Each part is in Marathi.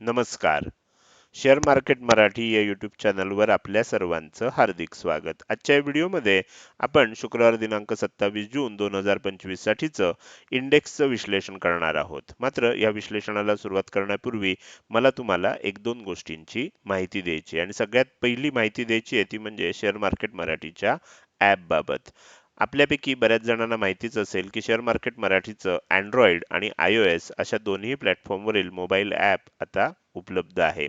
नमस्कार. शेअर मार्केट मराठी या यूट्यूब चॅनलवर आपल्या सर्वांचं हार्दिक स्वागत. आजच्या व्हिडिओमध्ये आपण शुक्रवार दिनांक सत्तावीस जून दोन हजार पंचवीस साठीचं इंडेक्सचं विश्लेषण करणार आहोत. मात्र या विश्लेषणाला सुरुवात करण्यापूर्वी मला तुम्हाला एक दोन गोष्टींची माहिती द्यायची आणि सगळ्यात पहिली माहिती द्यायची आहे ती म्हणजे शेअर मार्केट मराठीच्या ॲपबाबत. आपल्यापैकी बऱ्याच जणांना माहितीच असेल की शेअर मार्केट मराठीचं अँड्रॉइड आणि आय ओ एस अशा दोन्ही प्लॅटफॉर्मवरील मोबाईल ॲप आता उपलब्ध आहे.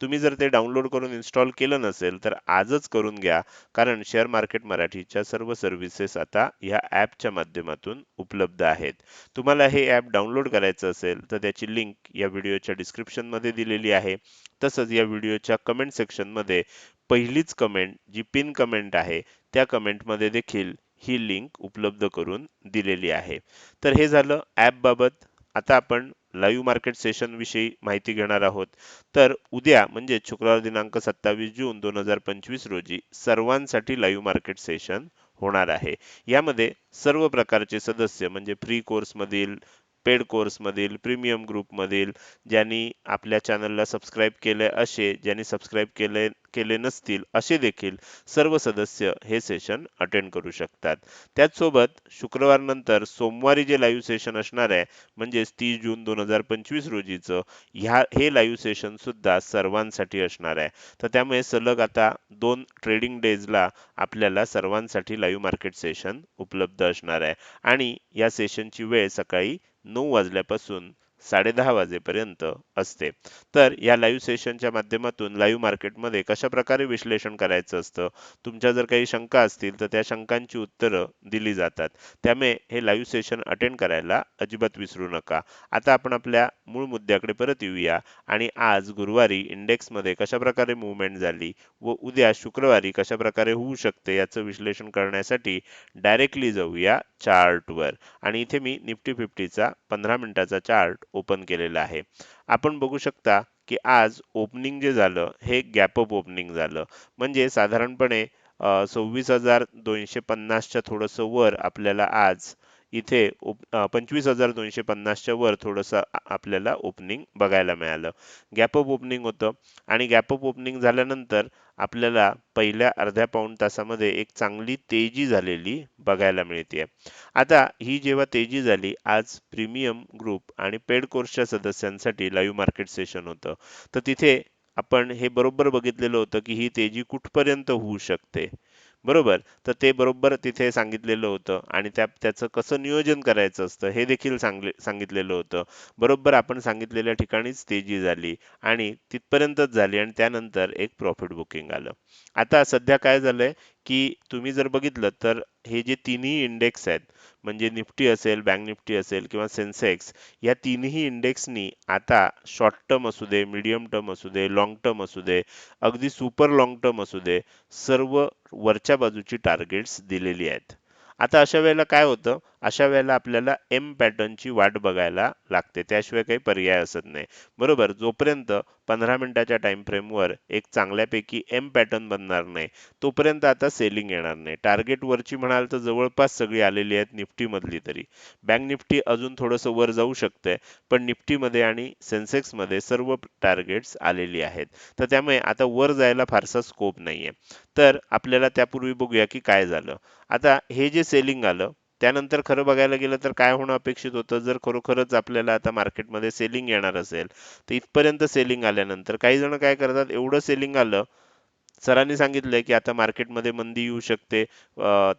तुम्ही जर ते डाउनलोड करून इन्स्टॉल केलं नसेल तर आजच करून घ्या कारण शेअर मार्केट मराठीच्या सर्व सर्व्हिसेस आता ह्या ॲपच्या माध्यमातून उपलब्ध आहेत. तुम्हाला हे ॲप डाउनलोड करायचं असेल तर त्याची लिंक या व्हिडिओच्या डिस्क्रिप्शनमध्ये दिलेली आहे. तसंच या व्हिडिओच्या कमेंट सेक्शनमध्ये पहिलीच कमेंट जी पिन कमेंट आहे त्या कमेंटमध्ये देखील ही लिंक उपलब्ध करून दिलेली आहे. तर हे झालं ॲपबाबत आता आपण लाईव्ह मार्केट सेशन विषयी माहिती घेणार आहोत. तर उद्या म्हणजे शुक्रवार दिनांक सत्तावीस जून दोन हजार पंचवीस रोजी सर्वांसाठी लाईव्ह मार्केट सेशन होणार आहे. यामध्ये सर्व प्रकारचे सदस्य म्हणजे फ्री कोर्समधील पेड कोर्समधील प्रीमियम ग्रुपमधील ज्यांनी आपल्या चॅनलला सबस्क्राईब केले असे ज्यांनी सबस्क्राईब केले केले नसतील असे देखील सर्व सदस्य हे सेशन अटेंड करू शकतात. त्याचसोबत शुक्रवारनंतर सोमवारी जे लाईव्ह सेशन असणार आहे म्हणजेच तीस जून दोन हजार पंचवीस रोजीचं ह्या हे लाईव्ह सेशन सुद्धा सर्वांसाठी असणार आहे. तर त्यामुळे सलग आता दोन ट्रेडिंग डेजला आपल्याला सर्वांसाठी लाईव्ह मार्केट सेशन उपलब्ध असणार आहे. आणि या सेशनची वेळ सकाळी नऊ वाजल्यापासून साडेदहा वाजेपर्यंत असते. तर या लाईव्ह सेशनच्या माध्यमातून लाईव्ह मार्केटमध्ये कशा प्रकारे विश्लेषण करायचं असतं? तुमच्या जर काही शंका असतील तर त्या शंकांची उत्तरं दिली जातात. त्यामुळे हे लाईव्ह सेशन अटेंड करायला अजिबात विसरू नका. आता आपण आपल्या मूळ मुद्द्याकडे परत येऊया. आणि आज गुरुवारी इंडेक्समध्ये कशा प्रकारे मुवमेंट झाली व उद्या शुक्रवारी कशा प्रकारे होऊ शकते याचं विश्लेषण करण्यासाठी डायरेक्टली जाऊया चार्टवर आणि इथे मी निफ्टी फिफ्टीचा पंधरा मिनिटाचा चार्ट ओपन केलेला आहे. आपण बघू शकता की आज ओपनिंग जे झालं हे गॅपअप ओपनिंग झालं. म्हणजे साधारणपणे सव्वीस हजार दोनशे पन्नासच्या थोडंसं वर आपल्याला आज इथे पंचवीस हजार दोनशे पन्नासच्या वर थोडंसं आपल्याला ओपनिंग बघायला मिळालं. गॅपअप ओपनिंग होतं आणि गॅपअप ओपनिंग झाल्यानंतर आपल्याला पहिल्या अर्ध्या पाऊण तासामध्ये एक चांगली तेजी झालेली बघायला मिळते आता ही जेव्हा तेजी झाली आज प्रीमियम ग्रुप आणि पेड कोर्सच्या सदस्यांसाठी लाईव्ह मार्केट सेशन होतं. तर तिथे आपण हे बरोबर बघितलेलं होतं की ही तेजी कुठपर्यंत होऊ शकते. बरोबर. तर ते बरोबर तिथे सांगितलेलं होतं आणि त्या त्याचं कसं नियोजन करायचं असतं हे देखील सांगले सांगितलेलं होतं. बरोबर आपण सांगितलेल्या ठिकाणीच तेजी झाली आणि तिथपर्यंतच झाली आणि त्यानंतर एक प्रॉफिट बुकिंग आलं. आता सध्या काय झालंय की तुम्ही जर बघितलं तर हे जे तिन्ही इंडेक्स आहेत म्हणजे निफ्टी असेल बँक निफ्टी असेल किंवा सेन्सेक्स या तिन्ही इंडेक्सनी आता शॉर्ट टर्म असू दे मीडियम टर्म असू दे लाँग टर्म असू दे अगदी सुपर लाँग टर्म असू दे सर्व वरच्या बाजूची टार्गेट्स दिलेली आहेत. आता अशा वेळेला काय होतं? अशा वेळेला आपल्याला एम पॅटर्नची वाट बघायला लागते. त्याशिवाय काही पर्याय असत नाही. बरोबर? जोपर्यंत पंधरा मिनिटाच्या टाइम फ्रेमवर एक चांगल्यापैकी एम पॅटर्न बनणार नाही. तोपर्यंत आता सेलिंग येणार नाही. टार्गेट वरची म्हणाल तर जवळपास सगळी आलेली आहेत निफ्टीमधली तरी. बँक निफ्टी अजून थोडंसं वर जाऊ शकते पण निफ्टीमध्ये आणि सेन्सेक्समध्ये सर्व टार्गेट्स आलेली आहेत. तर त्यामुळे आता वर जायला फारसा स्कोप नाही आहे तर आपल्याला त्यापूर्वी बघूया की काय झालं. आता हे जे सेलिंग आलं त्यानंतर खरं बघायला गेलं तर काय होणं अपेक्षित होतं? जर खरोखरच आपल्याला आता मार्केटमध्ये सेलिंग येणार असेल तर इथपर्यंत सेलिंग आल्यानंतर काही जण काय करतात? एवढं सेलिंग आलं सरांनी सांगितलंय की आता मार्केटमध्ये मंदी येऊ शकते.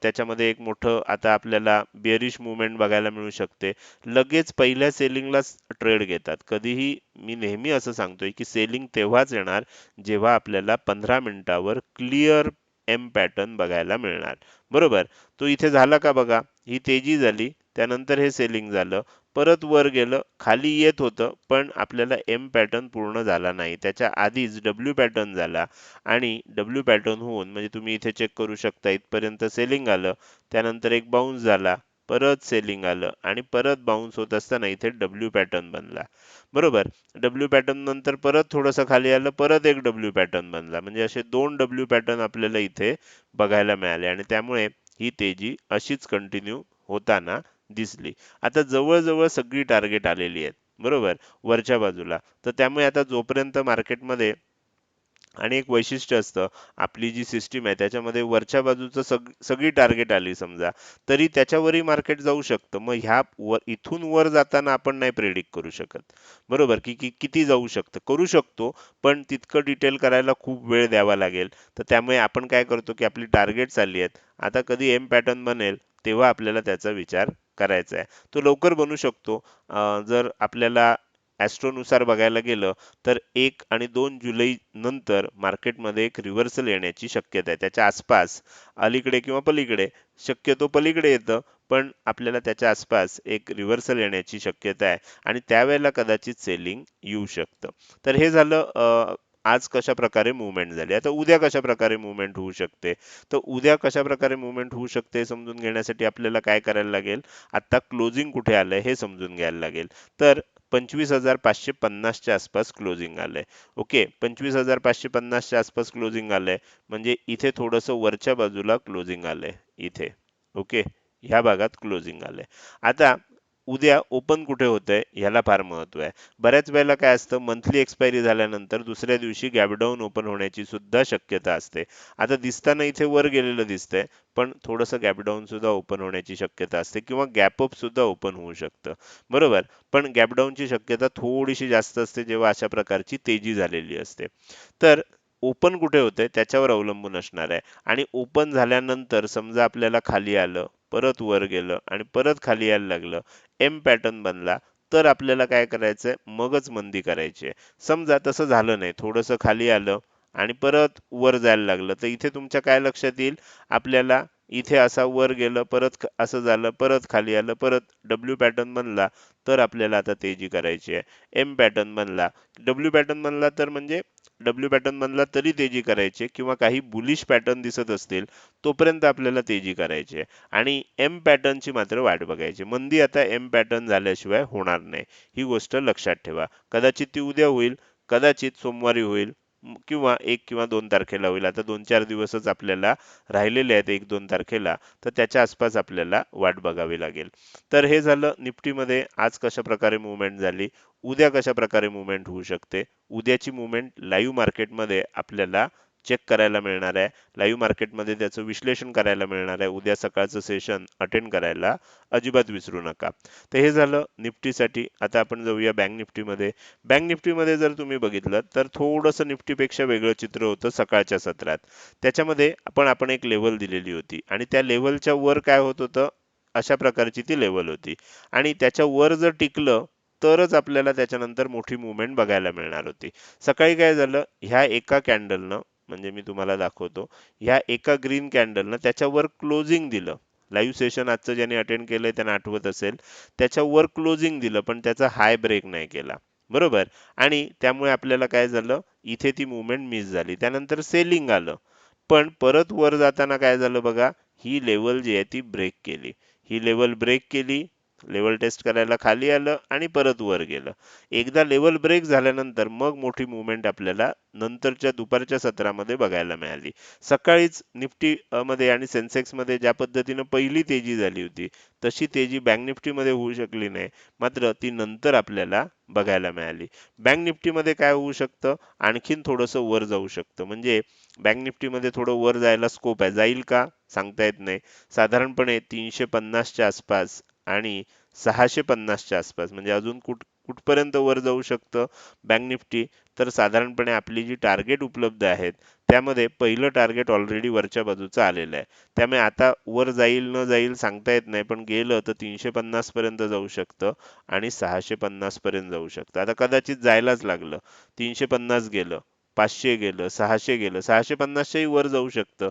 त्याच्यामध्ये एक मोठं आता आपल्याला बिअरिश मुवमेंट बघायला मिळू शकते. लगेच पहिल्या सेलिंगलाच ट्रेड घेतात. कधीही मी नेहमी असं सांगतोय की सेलिंग तेव्हाच येणार जेव्हा आपल्याला पंधरा मिनिटावर क्लिअर एम पॅटर्न बघायला मिळणार. बरोबर? तो इथे झाला का बघा? ही तेजी झाली त्यानंतर हे सेलिंग झालं. परत वर गेलं खाली येत होतं पण आपल्याला एम पॅटर्न पूर्ण झाला नाही. त्याच्या आधीच डब्ल्यू पॅटर्न झाला आणि डब्ल्यू पॅटर्न होऊन म्हणजे तुम्ही इथे चेक करू शकता इथपर्यंत सेलिंग आलं त्यानंतर एक बाउन्स झाला. परत सेलिंग आलं आणि परत बाउन्स होत असताना इथे डब्ल्यू पॅटर्न बनला. बरोबर? डब्ल्यू पॅटर्न नंतर परत थोडंसं खाली आलं परत एक डब्ल्यू पॅटर्न बनला. म्हणजे असे दोन डब्ल्यू पॅटर्न आपल्याला इथे बघायला मिळाले आणि त्यामुळे ही तेजी अशीच कंटिन्यू होताना दिसली. आता जवळजवळ सगळी टार्गेट आलेली आहेत. बरोबर? वरच्या बाजूला. तर त्यामुळे आता जोपर्यंत मार्केटमध्ये आणि एक वैशिष्ट्य असतं आपली जी सिस्टीम आहे त्याच्यामध्ये वरच्या बाजूचं सग सगळी टार्गेट आली समजा तरी त्याच्यावरही मार्केट जाऊ शकतं. मग ह्या वर इथून वर जाताना आपण नाही प्रेडिक्ट करू शकत. बरोबर? की की किती जाऊ शकतं? करू शकतो पण तितकं डिटेल करायला खूप वेळ द्यावा लागेल. तर त्यामुळे आपण काय करतो की आपली टार्गेट चालली आहेत. आता कधी एम पॅटर्न बनेल तेव्हा आपल्याला त्याचा विचार करायचा आहे. तो लवकर बनू शकतो. जर आपल्याला ॲस्ट्रोनुसार बघायला गेलं तर एक आणि दोन जुलै नंतर मार्केटमध्ये एक रिव्हर्सल येण्याची शक्यता आहे. त्याच्या आसपास अलीकडे किंवा पलीकडे शक्यतो पलीकडे येतं पण आपल्याला त्याच्या आसपास एक रिव्हर्सल येण्याची शक्यता आहे आणि त्यावेळेला कदाचित सेलिंग येऊ शकतं. तर हे झालं आज कशा प्रकारे मुवमेंट झाली? आता उद्या कशा प्रकारे मुवमेंट होऊ शकते? तर उद्या कशा प्रकारे मुवमेंट होऊ शकते समजून घेण्यासाठी आपल्याला काय करायला लागेल? आता क्लोजिंग कुठे आलंय हे समजून घ्यायला लागेल. तर पंचवीस हजार पाचशे पन्नासच्या आसपास क्लोजिंग आलंय. ओके पंचवीस हजार पाचशे पन्नासच्या आसपास क्लोजिंग आलंय. म्हणजे इथे थोडंसं वरच्या बाजूला क्लोजिंग आलंय. इथे. ओके ह्या भागात क्लोजिंग आलंय. आता उद्या ओपन कुठे होतंय ह्याला फार महत्त्व आहे. बऱ्याच वेळेला काय असतं मंथली एक्सपायरी झाल्यानंतर दुसऱ्या दिवशी गॅपडाऊन ओपन होण्याची सुद्धा शक्यता असते. आता दिसताना इथे वर गेलेलं दिसतंय पण थोडंसं गॅपडाऊन सुद्धा ओपन होण्याची शक्यता असते किंवा गॅपअप सुद्धा ओपन होऊ शकतं. बरोबर? पण गॅपडाऊनची शक्यता थोडीशी जास्त असते जेव्हा अशा प्रकारची तेजी झालेली असते. तर ओपन कुठे होते त्याच्यावर अवलंबून असणार आहे. आणि ओपन झाल्यानंतर समजा आपल्याला खाली आलं परत वर गेलं आणि परत खाली यायला लागलं. एम पॅटर्न बनला. तर आपल्याला काय करायचंय? मगच मंदी करायची आहे. समजा तसं झालं नाही. थोडंसं खाली आलं आणि परत वर जायला लागलं. तर इथे तुमच्या काय लक्षात येईल? आपल्याला इथे असा वर गेलं परत असं झालं परत खाली आलं परत डब्ल्यू पॅटर्न बनला. तर आपल्याला आता तेजी करायची आहे. एम पॅटर्न बनला. डब्ल्यू पॅटर्न बनला तर म्हणजे डब्ल्यू पॅटर्न बनला तरी तेजी करायची किंवा काही बुलिश पॅटर्न दिसत असतील तोपर्यंत आपल्याला तेजी करायची आहे. आणि एम पॅटर्नची मात्र वाट बघायची मंदी आता एम पॅटर्न झाल्याशिवाय होणार नाही. ही गोष्ट लक्षात ठेवा. कदाचित ती उद्या होईल कदाचित सोमवारी होईल किंवा एक किंवा दोन तारखेला होईल. आता दोन चार दिवसच आपल्याला राहिलेले आहेत एक दोन तारखेला तर त्याच्या आसपास आपल्याला वाट बघावी लागेल. तर हे झालं निफ्टीमध्ये. आज कशा प्रकारे मुवमेंट झाली? उद्या कशा प्रकारे मुवमेंट होऊ शकते? उद्याची मुवमेंट लाईव्ह मार्केटमध्ये आपल्याला चेक करायला मिळणार आहे. लाईव्ह मार्केटमध्ये त्याचं विश्लेषण करायला मिळणार आहे. उद्या सकाळचं सेशन अटेंड करायला अजिबात विसरू नका. तर हे झालं निफ्टीसाठी. आता आपण जाऊया बँक निफ्टीमध्ये. बँक निफ्टीमध्ये जर तुम्ही बघितलं तर थोडंसं निफ्टीपेक्षा वेगळं चित्र होतं सकाळच्या सत्रात. त्याच्यामध्ये आपण आपण एक लेवल दिलेली होती. आणि त्या लेवलच्या वर काय होत होतं? अशा प्रकारची ती लेवल होती. आणि त्याच्या वर जर टिकलं तरच आपल्याला त्याच्यानंतर मोठी मुवमेंट बघायला मिळणार होती. सकाळी काय झालं? ह्या एका कॅन्डलनं म्हणजे मी तुम्हाला दाखवतो. ह्या एका ग्रीन कॅन्डलनं त्याच्यावर क्लोजिंग दिलं. लाईव्ह सेशन आजचं ज्याने अटेंड केलंय त्यांना आठवत असेल. त्याच्यावर क्लोजिंग दिलं पण त्याचा हाय ब्रेक नाही केला. बरोबर? आणि त्यामुळे आपल्याला काय झालं? इथे ती मुवमेंट मिस झाली. त्यानंतर सेलिंग आलं. पण परत वर जाताना काय झालं बघा? ही लेवल जी आहे ती ब्रेक केली. ही लेवल ब्रेक केली. लेवल टेस्ट करायला खाली आलं आणि परत वर गेलं. एकदा लेवल ब्रेक झाल्यानंतर मग मोठी मुवमेंट आपल्याला नंतरच्या दुपारच्या सत्रामध्ये बघायला मिळाली. सकाळीच निफ्टी मध्ये आणि सेन्सेक्समध्ये ज्या पद्धतीनं पहिली तेजी झाली होती तशी तेजी बँक निफ्टीमध्ये होऊ शकली नाही. मात्र ती नंतर आपल्याला बघायला मिळाली. बँक निफ्टीमध्ये काय होऊ शकतं? आणखीन थोडंसं वर जाऊ शकतं. म्हणजे बँक निफ्टीमध्ये थोडं वर जायला स्कोप आहे. जाईल का? सांगता येत नाही. साधारणपणे तीनशे पन्नासच्या आसपास आणि सहाशे पन्नासच्या आसपास म्हणजे अजून कुठ कुठपर्यंत वर जाऊ शकतं बँक निफ्टी तर साधारणपणे आपली जी टार्गेट उपलब्ध आहेत त्यामध्ये पहिलं टार्गेट ऑलरेडी वरच्या बाजूचं आलेलं आहे. त्यामुळे आता वर जाईल न जाईल सांगता येत नाही पण गेलं तर तीनशे पन्नास पर्यंत जाऊ शकतं आणि सहाशे पन्नास पर्यंत जाऊ शकतं. आता कदाचित जायलाच लागलं. तीनशे पन्नास गेलं पाचशे गेलं सहाशे गेलं सहाशे पन्नासच्याही वर जाऊ शकतं.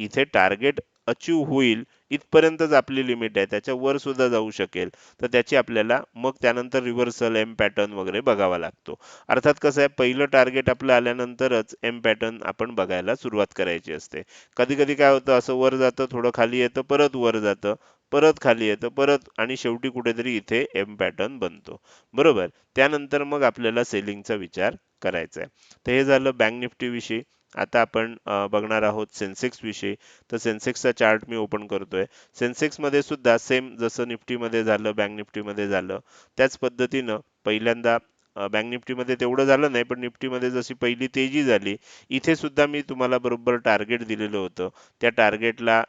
इथे टार्गेट अचीव होईल इथपर्यंतच आपली लिमिट आहे त्याच्या वर सुद्धा जाऊ शकेल. तर त्याची आपल्याला मग त्यानंतर रिव्हर्सल एम पॅटर्न वगैरे बघावा लागतो. अर्थात कसं आहे पहिलं टार्गेट आपलं आल्यानंतरच एम पॅटर्न आपण बघायला सुरुवात करायची असते. कधी कधी काय होतं असं वर जातं थोडं खाली येतं परत वर जातं परत खाली येतं परत आणि शेवटी कुठेतरी इथे एम पॅटर्न बनतो. बरोबर? त्यानंतर मग आपल्याला सेलिंगचा विचार करायचा आहे. तर हे झालं बँक निफ्टी विषयी. आता आपण बघणार आहोत सेन्सेक्स विषयी. तर सेन्सेक्सचा चार्ट मी ओपन करतोय. सेन्सेक्समध्ये सुद्धा सेम जसं निफ्टीमध्ये झालं बँक निफ्टीमध्ये झालं त्याच पद्धतीनं पहिल्यांदा बँक निफ्टीमध्ये तेवढं झालं नाही पण निफ्टीमध्ये जशी पहिली तेजी झाली इथे सुद्धा मी तुम्हाला बरोबर टार्गेट दिलेलं होतं. त्या टार्गेटला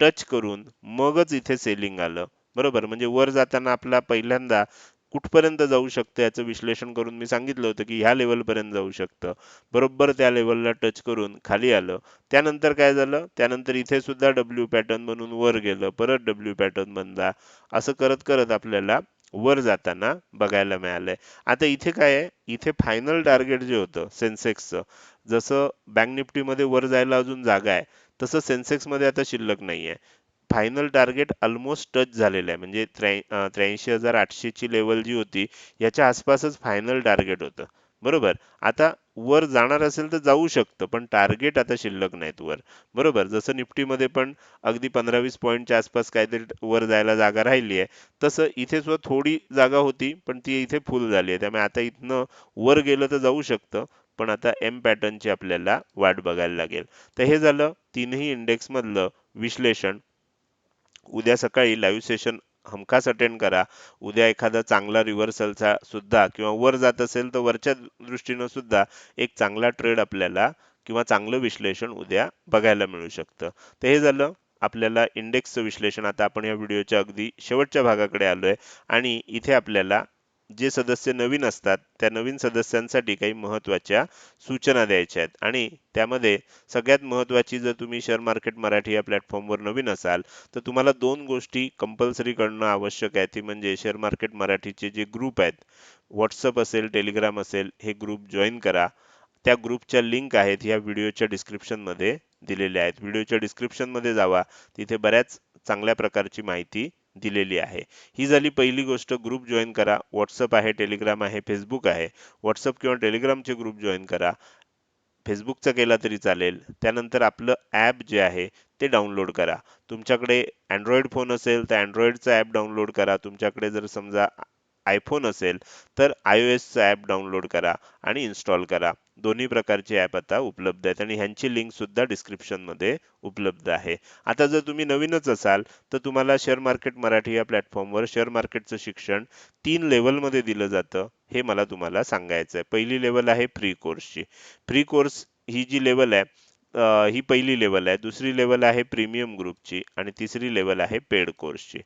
टच करून मगच इथे सेलिंग आलं. बरोबर? म्हणजे वर जाताना आपला पहिल्यांदा कुठपर्यंत जाऊ शकतं याचं विश्लेषण करून मी सांगितलं होतं की ह्या लेवलपर्यंत जाऊ शकतं. बरोबर त्या लेवलला टच करून खाली आलं. त्यानंतर काय झालं? त्यानंतर इथे सुद्धा डब्ल्यू पॅटर्न म्हणून वर गेलं. परत डब्ल्यू पॅटर्न बनला. असं करत करत आपल्याला वर जाताना बघायला मिळालंय. आता इथे काय आहे? इथे फायनल टार्गेट जे होतं सेन्सेक्सचं जसं बँक निफ्टीमध्ये वर जायला अजून जागा आहे तसं सेन्सेक्समध्ये आता शिल्लक नाहीये. फायनल टार्गेट ऑलमोस्ट टच झालेलं आहे. म्हणजे त्र्याऐंशी हजार आठशेची लेवल जी होती याच्या आसपासच फायनल टार्गेट होतं. बरोबर? आता वर जाणार असेल तर जाऊ शकतं पण टार्गेट आता शिल्लक नाहीत वर. बरोबर? जसं निफ्टीमध्ये पण अगदी पंधरा वीस पॉईंटच्या आसपास काहीतरी वर जायला जागा राहिली आहे तसं इथे सुद्धा थोडी जागा होती पण ती इथे फुल झाली आहे. त्यामुळे आता इथनं वर गेलं तर जाऊ शकतं पण आता एम पॅटर्नची आपल्याला वाट बघायला लागेल. तर हे झालं तीनही इंडेक्स मधलं विश्लेषण. उद्या सकाळी लाईव्ह सेशन हमखास अटेंड करा. उद्या एखादा चांगला रिव्हर्सलचा सुद्धा किंवा वर जात असेल तर वरच्या दृष्टीनं सुद्धा एक चांगला ट्रेड आपल्याला किंवा चांगलं विश्लेषण उद्या बघायला मिळू शकतं. तर हे झालं. आपल्याला इंडेक्सचं विश्लेषण आता आपण या व्हिडिओच्या अगदी शेवटच्या भागाकडे आलोय. आणि इथे आपल्याला जे सदस्य नवीन असतात त्या नवीन सदस्यांसाठी काही महत्त्वाच्या सूचना द्यायच्या आहेत. आणि त्यामध्ये सगळ्यात महत्त्वाची जर तुम्ही शेअर मार्केट मराठी या प्लॅटफॉर्मवर नवीन असाल तर तुम्हाला दोन गोष्टी कंपल्सरी करणं आवश्यक आहे. ती म्हणजे शेअर मार्केट मराठीचे जे ग्रुप आहेत व्हॉट्सअप असेल टेलिग्राम असेल हे ग्रुप जॉईन करा. त्या ग्रुपच्या लिंक आहेत ह्या व्हिडिओच्या डिस्क्रिप्शनमध्ये दिलेल्या आहेत. व्हिडिओच्या डिस्क्रिप्शनमध्ये जावा. तिथे बऱ्याच चांगल्या प्रकारची माहिती दिलेली आहे. ही झाली पहिली गोष्ट. ग्रुप जॉईन करा. व्हॉट्सअप आहे टेलिग्राम आहे फेसबुक आहे. व्हॉट्सअप किंवा टेलिग्रामचे ग्रुप जॉईन करा. फेसबुकचा केला तरी चालेल. त्यानंतर आपलं ॲप जे आहे ते डाउनलोड करा. तुमच्याकडे अँड्रॉइड फोन असेल तर अँड्रॉइडचं ॲप डाउनलोड करा. तुमच्याकडे जर समजा आयफोन असेल तर आय ओ एसचं ॲप डाउनलोड करा आणि इन्स्टॉल करा. दोन्ही प्रकारचे ॲप आता उपलब्ध आहेत आणि ह्यांची लिंक सुद्धा डिस्क्रिप्शनमध्ये उपलब्ध आहे. आता जर तुम्ही नवीनच असाल तर तुम्हाला शेअर मार्केट मराठी या प्लॅटफॉर्मवर शेअर मार्केटचं शिक्षण तीन लेवलमध्ये दिलं जातं हे मला तुम्हाला सांगायचं आहे पहिली लेवल आहे प्री कोर्सची प्री कोर्स ही जी लेवल आहे ही पहिली लेवल आहे. दुसरी लेवल आहे प्रीमियम ग्रुपची आणि तिसरी लेवल आहे पेड कोर्सची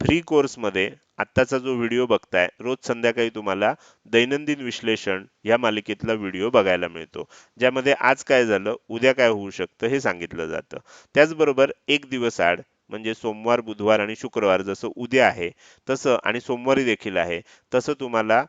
फ्री कोर्समध्ये आत्ताचा जो व्हिडिओ बघताय रोज संध्याकाळी तुम्हाला दैनंदिन विश्लेषण या मालिकेतला व्हिडिओ बघायला मिळतो. ज्यामध्ये आज काय झालं उद्या काय होऊ शकतं हे सांगितलं जातं. त्याचबरोबर एक दिवस आड म्हणजे सोमवार बुधवार आणि शुक्रवार जसं उद्या आहे तसं आणि सोमवारी देखील आहे तसं तुम्हाला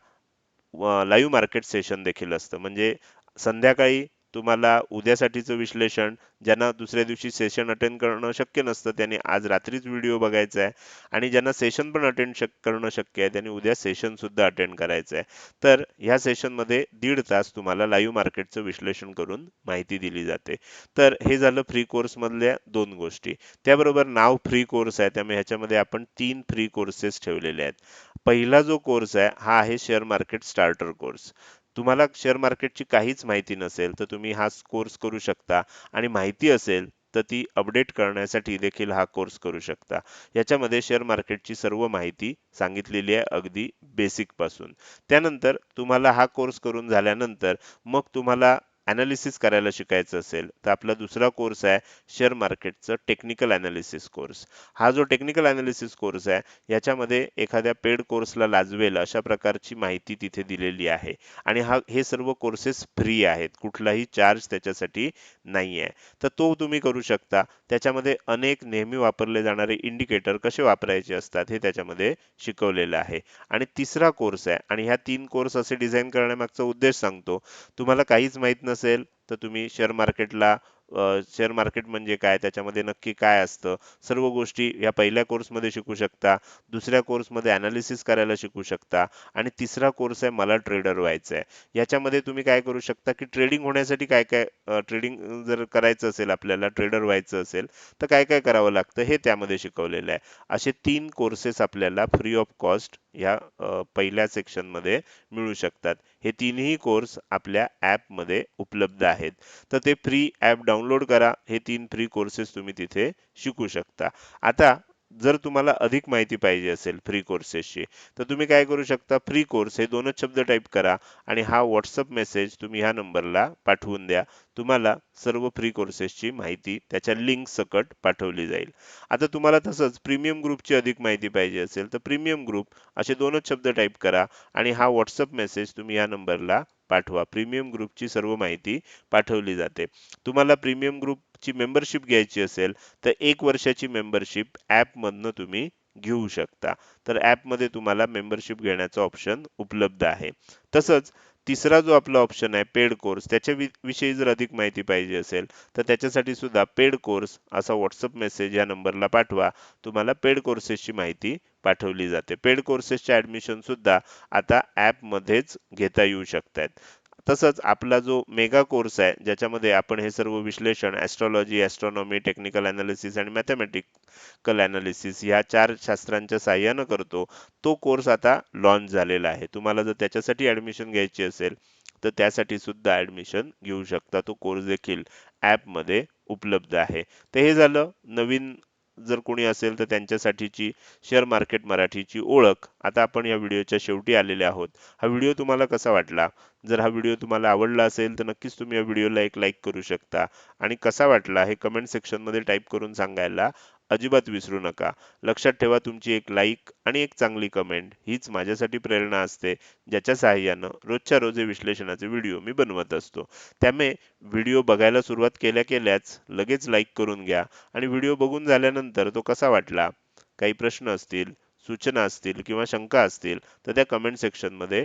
लाईव्ह मार्केट सेशन देखील असतं. म्हणजे संध्याकाळी तुम्हाला उद्यासाठीचं विश्लेषण ज्यांना दुसऱ्या दिवशी सेशन अटेंड करणं शक्य नसतं त्यांनी आज रात्रीच व्हिडिओ बघायचा आहे. आणि ज्यांना सेशन पण अटेंड शक करणं शक्य आहे त्यांनी उद्या सेशन सुद्धा अटेंड करायचं आहे. तर ह्या सेशनमध्ये दीड तास तुम्हाला लाईव्ह मार्केटचं विश्लेषण करून माहिती दिली जाते. तर हे झालं फ्री कोर्समधल्या दोन गोष्टी. त्याबरोबर नाव फ्री कोर्स आहे त्यामुळे ह्याच्यामध्ये आपण तीन फ्री कोर्सेस ठेवलेले आहेत. पहिला जो कोर्स आहे हा आहे शेअर मार्केट स्टार्टर कोर्स तुम्हाला शेअर मार्केटची काहीच माहिती नसेल तर तुम्ही हा कोर्स करू शकता. आणि माहिती असेल तर ती अपडेट करण्यासाठी देखील हा कोर्स करू शकता. याच्यामध्ये शेअर मार्केटची सर्व माहिती सांगितलेली आहे अगदी बेसिकपासून त्यानंतर तुम्हाला हा कोर्स करून झाल्यानंतर मग तुम्हाला ॲनालिसिस करायला शिकायचं असेल तर आपला दुसरा कोर्स आहे शेअर मार्केटचं टेक्निकल ॲनालिसिस कोर्स हा जो टेक्निकल ॲनालिसिस कोर्स आहे याच्यामध्ये एखाद्या पेड कोर्सला लाजवेल अशा प्रकारची माहिती तिथे दिलेली आहे. आणि हा हे सर्व कोर्सेस फ्री आहेत कुठलाही चार्ज त्याच्यासाठी नाही आहे तर तो तुम्ही करू शकता. त्याच्यामध्ये अनेक नेहमी वापरले जाणारे इंडिकेटर कसे वापरायचे असतात हे त्याच्यामध्ये शिकवलेलं आहे. आणि तिसरा कोर्स आहे आणि ह्या तीन कोर्स असे डिझाईन करण्यामागचा उद्देश सांगतो. तुम्हाला काहीच माहीत नसेल तर तुम्ही शेअर मार्केटला शेअर मार्केट म्हणजे काय? त्याच्यामध्ये नक्की काय असतं? सर्व गोष्टी या पहिल्या कोर्समध्ये शिकू शकता दुसऱ्या कोर्समध्ये अनालिसिस करायला शिकू शकता आणि तिसरा कोर्स आहे मला ट्रेडर व्हायचं आहे याच्यामध्ये तुम्ही काय करू शकता की ट्रेडिंग होण्यासाठी काय काय ट्रेडिंग जर करायचं असेल आपल्याला ट्रेडर व्हायचं असेल तर काय काय करावं लागतं हे त्यामध्ये शिकवलेलं आहे. असे तीन कोर्सेस आपल्याला फ्री ऑफ कॉस्ट या पहिल्या सेक्शनमध्ये मिळू शकतात. हे तीनही कोर्स आपल्या ॲपमध्ये उपलब्ध आहेत. तर ते फ्री ॲप डाउनलोड करा. हे तीन फ्री कोर्सेस तुम्ही तिथे शिकू शकता. आता जर तुम्हाला अधिक माहिती पाहिजे असेल फ्री कोर्सेसची तर तुम्ही काय करू शकता? फ्री कोर्स हे दोनच शब्द टाईप करा आणि हा व्हॉट्सअप मेसेज तुम्ही ह्या नंबरला पाठवून द्या. तुम्हाला सर्व फ्री कोर्सेसची माहिती त्याच्या लिंक सकट पाठवली जाईल. आता तुम्हाला तसंच प्रीमियम ग्रुपची अधिक माहिती पाहिजे असेल तर प्रीमियम ग्रुप असे दोनच शब्द टाईप करा आणि हा व्हॉट्सअप मेसेज तुम्ही या नंबरला पाठवा. प्रीमियम ग्रुपची सर्व माहिती पाठवली जाते. तुम्हाला प्रीमियम ग्रुप ची मेंबरशिप घ्यायची असेल तर एक वर्षाची मेंबरशिप ॲपमधनं तुम्ही घेऊ शकता. तर ॲपमध्ये तुम्हाला मेंबरशिप घेण्याचा ऑप्शन उपलब्ध आहे. तसंच तिसरा जो आपला ऑप्शन आहे पेड कोर्स त्याच्या विषयी जर अधिक माहिती पाहिजे असेल तर त्याच्यासाठी सुद्धा पेड कोर्स असा व्हॉट्सअप मेसेज या नंबरला पाठवा. तुम्हाला पेड कोर्सेसची माहिती पाठवली जाते. पेड कोर्सेसच्या ऍडमिशन सुद्धा आता ॲपमध्येच घेता येऊ शकतात तसंच आपला जो मेगा कोर्स आहे ज्याच्यामध्ये आपण हे सर्व विश्लेषण ॲस्ट्रॉलॉजी ॲस्ट्रॉनॉमी टेक्निकल ॲनालिसिस आणि मॅथमॅटिकल ॲनालिसिस ह्या चार शास्त्रांच्या साह्यानं करतो तो कोर्स आता लॉन्च झालेला आहे. तुम्हाला जर त्याच्यासाठी ॲडमिशन घ्यायची असेल तर त्यासाठी सुद्धा ॲडमिशन घेऊ शकता. तो कोर्स देखील ॲपमध्ये उपलब्ध आहे. तर हे झालं नवीन जर कोणी असेल तर त्यांच्यासाठीची शेअर मार्केट मराठीची ओळख. आता आपण या व्हिडिओच्या शेवटी आलेले आहोत. हा व्हिडिओ तुम्हाला कसा वाटला? जर हा व्हिडिओ तुम्हाला आवडला असेल तर नक्कीच तुम्ही या व्हिडिओला एक लाईक करू शकता. आणि कसा वाटला हे कमेंट सेक्शनमध्ये टाईप करून सांगायला. अजिबात विसरू नका. लक्षात ठेवा तुमची एक लाईक आणि एक चांगली कमेंट हीच माझ्यासाठी प्रेरणा असते ज्याच्या सहाय्यानं रोजच्या रोज हे विश्लेषणाचे व्हिडिओ मी बनवत असतो. त्यामुळे व्हिडिओ बघायला सुरुवात केल्या केल्याच लगेच लाईक करून घ्या आणि व्हिडिओ बघून झाल्यानंतर तो कसा वाटला? काही प्रश्न असतील सूचना असतील किंवा शंका असतील तर त्या कमेंट सेक्शनमध्ये